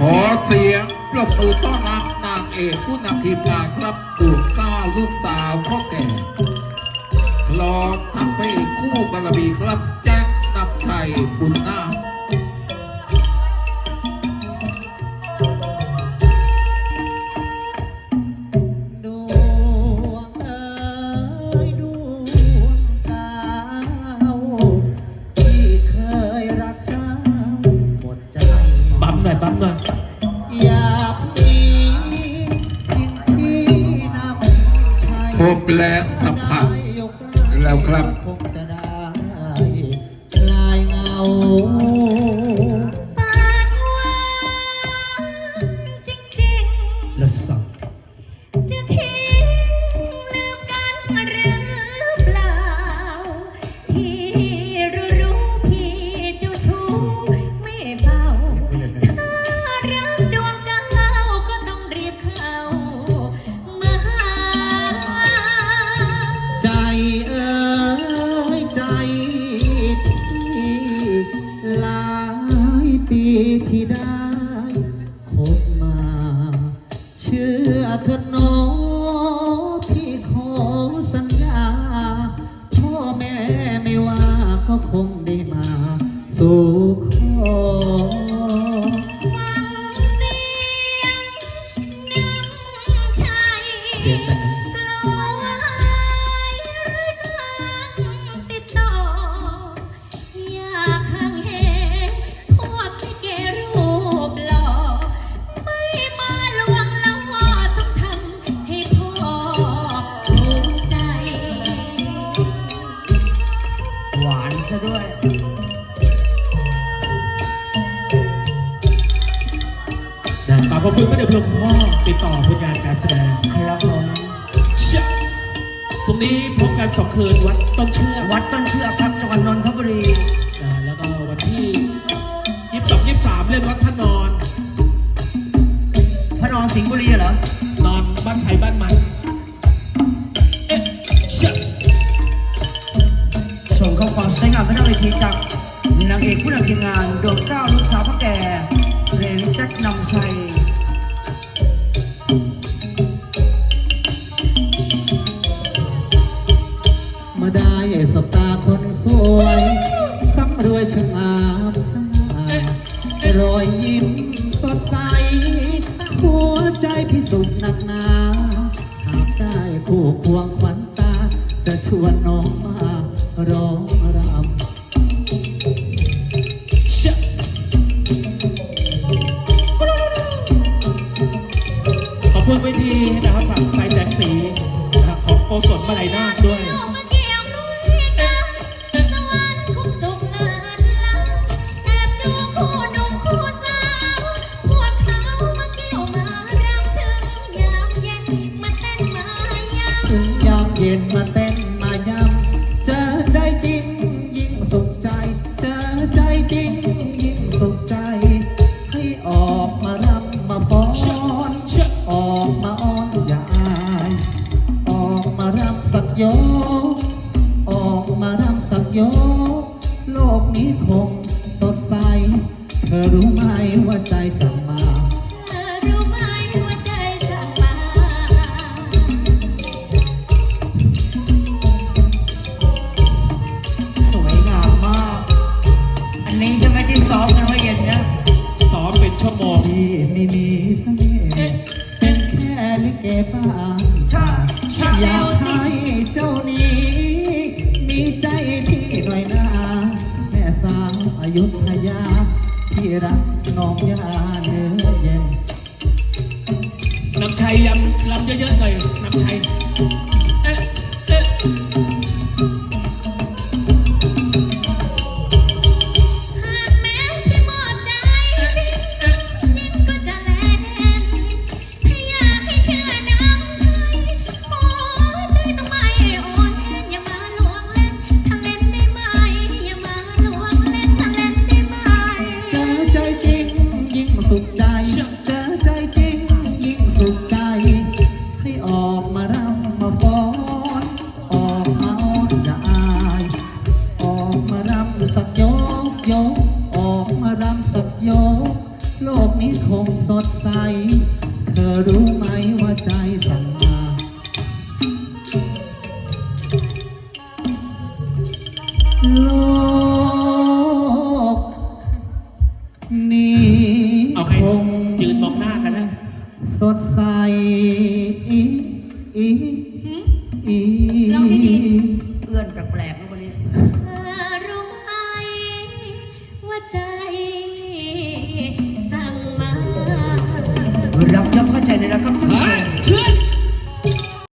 ขอเสียงปรบมือต้อนรับนางเอกผู้นำทีมงานครับตูดเก้าลูกสาวพ่อแก่พร้องทำให้คู่บารมีครับแจ็คนำชัยบุญนา บและสัมผัสแล้วครับคงจะได้คลายเงา ที่ได้คบมา เชื่อเถอะน้องพี่ขอสัญญา พ่อแม่ไม่ว่าก็คงได้มา สู่ขอฟังเสียงน้ำใจเสียงแบ ด้วยนะกราบขอบคุณพระเดชพระคุณพ่อติดต่อผลงานการแสดงครับผมเชี่ยตรงนี้พบกันสองคืนวัดต้นเชือกวัดต้นเชือกครับจังหวัดนนทบุรีนะแล้วก็วันที่ยี่สิบสองยี่สิบสามเล่นวัดพระนอน พระนอนสิงห์บุรีเหรอนอนบ้านใครบ้านมัน เวทีจากนางเอกผู้นำทีมงานดวงเก้าลูกสาวพ่อแก่เพลงแจ็คนำชัยมื่อได้สบตาคนสวยสำรวยชะงามสง่ารอยยิ้มสดใส หัวใจพิสุขหนักหนาหากได้คู่ควงขวัญตา จะชวนน้องมาร้อง นะครับฝากไฟแสงสีนะครับของโกศลมาลัยนาคด้วย โลกนี้คงสดใส เธอรู้ไหมว่าใจสั่งมา ยุทยาพี่รักน้องยาเนื้อเย็นน้ำชัยยำลำเยอะๆหน่อยน้ำชัย สั่งมาโลกนี้เอาใครคงยืนมองหน้ากันนะสดใสอีอีอีร้องดี เอื้อนแปลกๆนะวันนี้เธอรู้ไหมว่าใจสั่งมา รับยอมเข้าใจในรักครับท่านผู้ชม